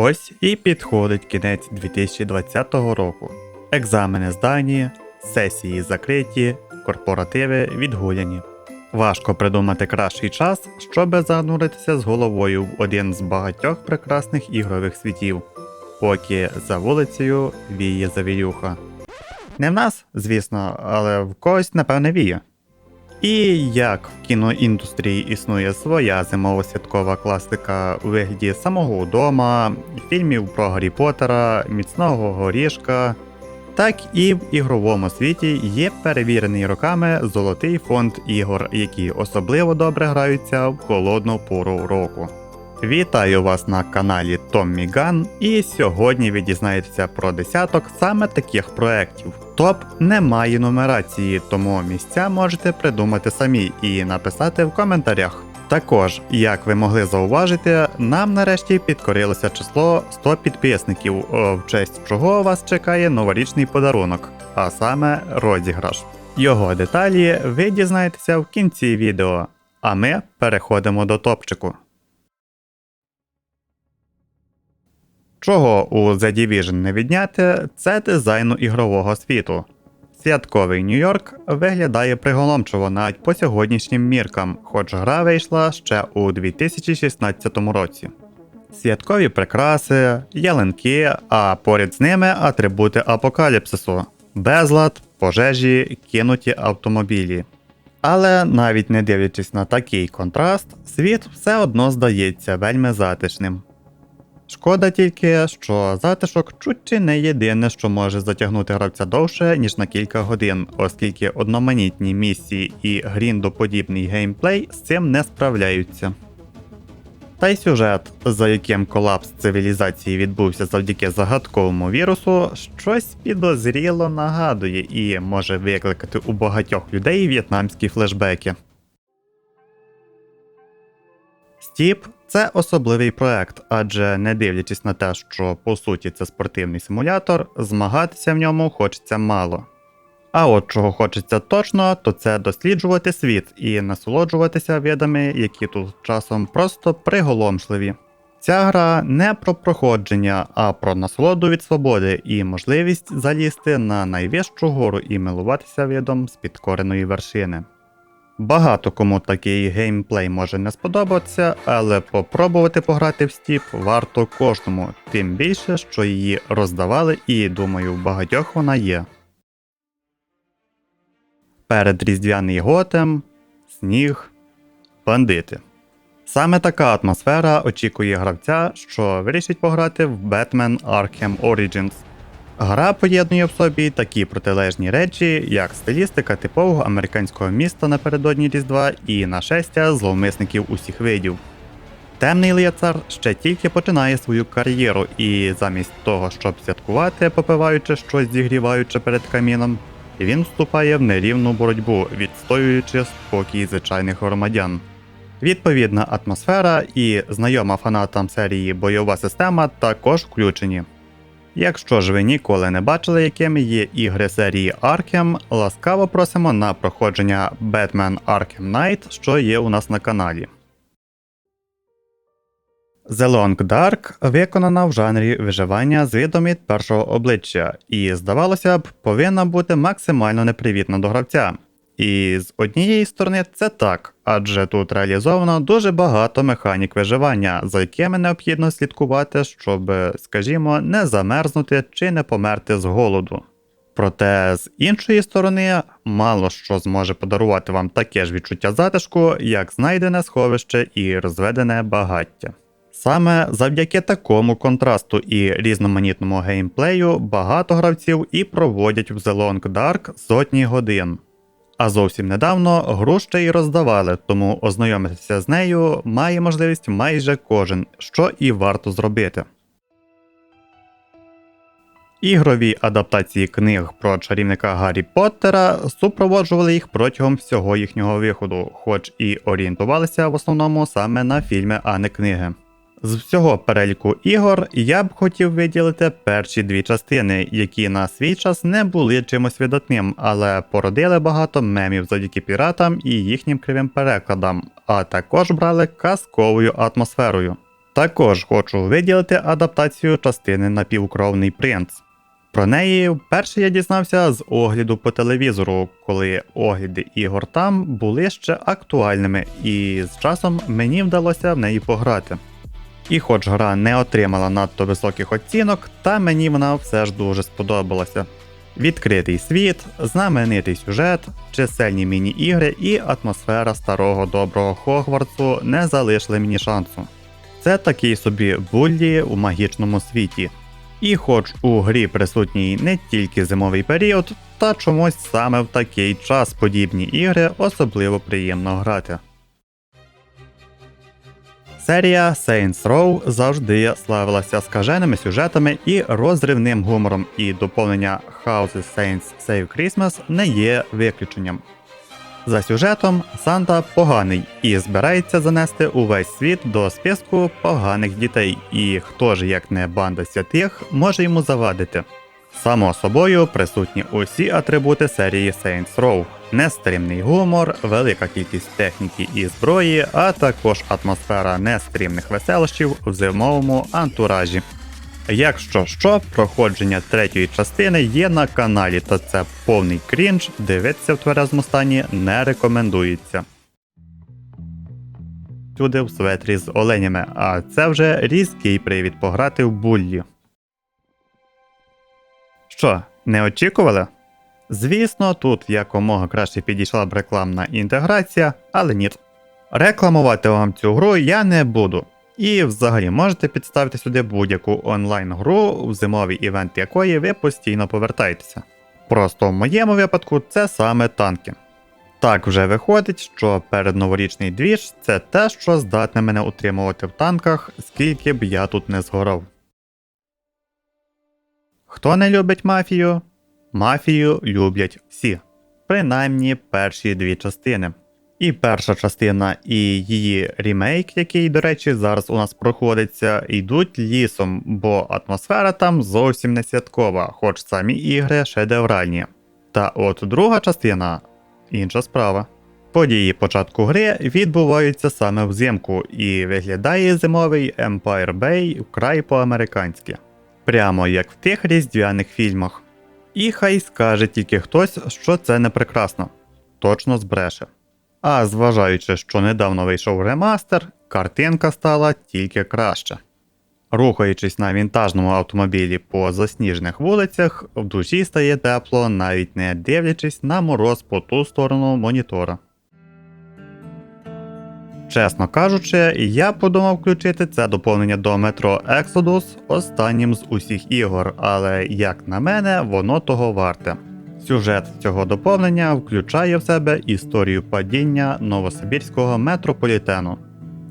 Ось і підходить кінець 2020 року. Екзамени здані, сесії закриті, корпоративи відгуляні. Важко придумати кращий час, щоб зануритися з головою в один з багатьох прекрасних ігрових світів, поки за вулицею віє завірюха. Не в нас, звісно, але в когось, напевне, віє. І як в кіноіндустрії існує своя зимово-святкова класика у вигляді самого удома, фільмів про Гаррі Поттера, міцного горішка, так і в ігровому світі є перевірений роками золотий фонд ігор, які особливо добре граються в холодну пору року. Вітаю вас на каналі Томмі Ган, і сьогодні ви дізнаєтеся про десяток саме таких проєктів. Топ не має нумерації, тому місця можете придумати самі і написати в коментарях. Також, як ви могли зауважити, нам нарешті підкорилося число 100 підписників, в честь чого вас чекає новорічний подарунок, а саме розіграш. Його деталі ви дізнаєтеся в кінці відео. А ми переходимо до топчику. Чого у The Division не відняти, це дизайну ігрового світу. Святковий Нью-Йорк виглядає приголомчиво навіть по сьогоднішнім міркам, хоч гра вийшла ще у 2016 році. Святкові прикраси, ялинки, а поряд з ними атрибути апокаліпсису, безлад, пожежі, кинуті автомобілі. Але навіть не дивлячись на такий контраст, світ все одно здається вельми затишним. Шкода тільки, що затишок чуть не єдине, що може затягнути гравця довше, ніж на кілька годин, оскільки одноманітні місії і гріндоподібний геймплей з цим не справляються. Та й сюжет, за яким колапс цивілізації відбувся завдяки загадковому вірусу, щось підозріло нагадує і може викликати у багатьох людей в'єтнамські флешбеки. Стіп це особливий проект, адже не дивлячись на те, що по суті це спортивний симулятор, змагатися в ньому хочеться мало. А от чого хочеться точно, то це досліджувати світ і насолоджуватися видами, які тут часом просто приголомшливі. Ця гра не про проходження, а про насолоду від свободи і можливість залізти на найвищу гору і милуватися видом з підкореної вершини. Багато кому такий геймплей може не сподобатися, але попробувати пограти в Стіп варто кожному, тим більше, що її роздавали, і думаю, в багатьох вона є. Передріздвяний готем, сніг, бандити. Саме така атмосфера очікує гравця, що вирішить пограти в Batman Arkham Origins. Гра поєднує в собі такі протилежні речі, як стилістика типового американського міста напередодні Різдва і нашестя зловмисників усіх видів. Темний лицар ще тільки починає свою кар'єру, і замість того, щоб святкувати, попиваючи щось зігріваючи перед каміном, він вступає в нерівну боротьбу, відстоюючи спокій звичайних громадян. Відповідна атмосфера і знайома фанатам серії бойова система також включені. Якщо ж ви ніколи не бачили, якими є ігри серії Arkham, ласкаво просимо на проходження Batman Arkham Knight, що є у нас на каналі. The Long Dark виконана в жанрі виживання з видом від першого обличчя, і, здавалося б, повинна бути максимально непривітна до гравця. І з однієї сторони це так, адже тут реалізовано дуже багато механік виживання, за якими необхідно слідкувати, щоб, скажімо, не замерзнути чи не померти з голоду. Проте з іншої сторони, мало що зможе подарувати вам таке ж відчуття затишку, як знайдене сховище і розведене багаття. Саме завдяки такому контрасту і різноманітному геймплею багато гравців і проводять в The Long Dark сотні годин. А зовсім недавно гру й роздавали, тому ознайомитися з нею має можливість майже кожен, що і варто зробити. Ігрові адаптації книг про чарівника Гаррі Поттера супроводжували їх протягом всього їхнього виходу, хоч і орієнтувалися в основному саме на фільми, а не книги. З всього переліку ігор я б хотів виділити перші дві частини, які на свій час не були чимось видатним, але породили багато мемів завдяки піратам і їхнім кривим перекладам, а також брали казковою атмосферою. Також хочу виділити адаптацію частини Напівкровний принц. Про неї вперше я дізнався з огляду по телевізору, коли огляди ігор там були ще актуальними, і з часом мені вдалося в неї пограти. І хоч гра не отримала надто високих оцінок, та мені вона все ж дуже сподобалася. Відкритий світ, знаменитий сюжет, чисельні міні-ігри і атмосфера старого доброго Хогвартсу не залишили мені шансу. Це такий собі буллі у магічному світі. І хоч у грі присутній не тільки зимовий період, та чомусь саме в такий час подібні ігри особливо приємно грати. Серія Saints Row завжди славилася скаженими сюжетами і розривним гумором, і доповнення Houses Saints Save Christmas не є виключенням. За сюжетом Санта поганий і збирається занести увесь світ до списку поганих дітей, і хто ж, як не банда святих, може йому завадити. Само собою присутні усі атрибути серії Saints Row. Нестримний гумор, велика кількість техніки і зброї, а також атмосфера нестримних веселощів в зимовому антуражі. Якщо що, проходження третьої частини є на каналі, та це повний крінж, дивитися в тверезому стані не рекомендується. Сюди в светрі з оленями, а це вже різкий привід пограти в буллі. Що, не очікували? Звісно, тут якомога краще підійшла б рекламна інтеграція, але ні. Рекламувати вам цю гру я не буду. І взагалі можете підставити сюди будь-яку онлайн-гру, в зимовий івент якої ви постійно повертаєтеся. Просто в моєму випадку це саме танки. Так вже виходить, що передноворічний двіж це те, що здатне мене утримувати в танках, скільки б я тут не згорав. Хто не любить мафію? Мафію люблять всі, принаймні перші дві частини. І перша частина, і її ремейк, який, до речі, зараз у нас проходиться, йдуть лісом, бо атмосфера там зовсім не святкова, хоч самі ігри шедевральні. Та от друга частина інша справа. Події початку гри відбуваються саме взимку, і виглядає зимовий Empire Bay вкрай по-американськи, прямо як в тих різдвяних фільмах. І хай скаже тільки хтось, що це не прекрасно, точно збреше. А зважаючи, що недавно вийшов ремастер, картинка стала тільки краще. Рухаючись на вінтажному автомобілі по засніжених вулицях, в душі стає тепло, навіть не дивлячись на мороз по ту сторону монітора. Чесно кажучи, я подумав включити це доповнення до Metro Exodus останнім з усіх ігор, але як на мене, воно того варте. Сюжет цього доповнення включає в себе історію падіння новосибірського метрополітену.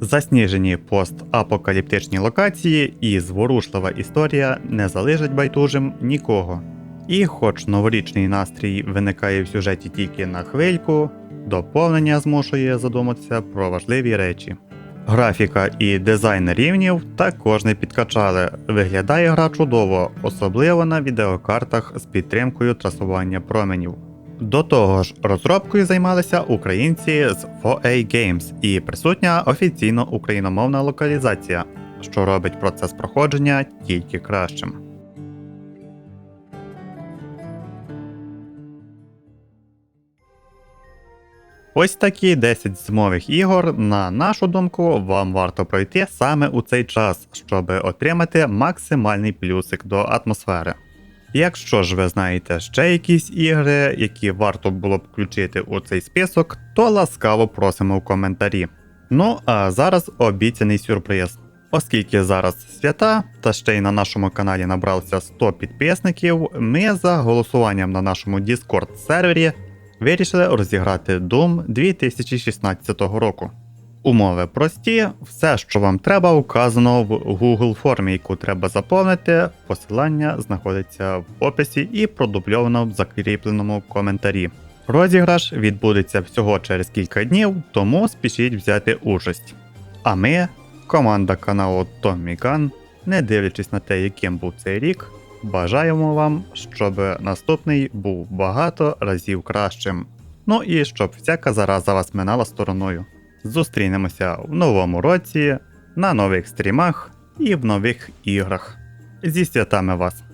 Засніжені постапокаліптичні локації і зворушлива історія не залежать байдужим нікого. І хоч новорічний настрій виникає в сюжеті тільки на хвильку, доповнення змушує задуматися про важливі речі. Графіка і дизайн рівнів також не підкачали. Виглядає гра чудово, особливо на відеокартах з підтримкою трасування променів. До того ж, розробкою займалися українці з 4A Games і присутня офіційно україномовна локалізація, що робить процес проходження тільки кращим. Ось такі 10 зимових ігор, на нашу думку, вам варто пройти саме у цей час, щоб отримати максимальний плюсик до атмосфери. Якщо ж ви знаєте ще якісь ігри, які варто було б включити у цей список, то ласкаво просимо в коментарі. Ну а зараз обіцяний сюрприз. Оскільки зараз свята, та ще й на нашому каналі набралося 100 підписників, ми за голосуванням на нашому Discord сервері вирішили розіграти Doom 2016 року. Умови прості, все, що вам треба, указано в Google формі, яку треба заповнити. Посилання знаходиться в описі і продубльовано в закріпленому коментарі. Розіграш відбудеться всього через кілька днів, тому спішіть взяти участь. А ми, команда каналу Tommy Gun, не дивлячись на те, яким був цей рік, бажаємо вам, щоб наступний був багато разів кращим. Ну і щоб всяка зараза вас минала стороною. Зустрінемося в новому році. на нових стрімах і в нових іграх. Зі святами вас!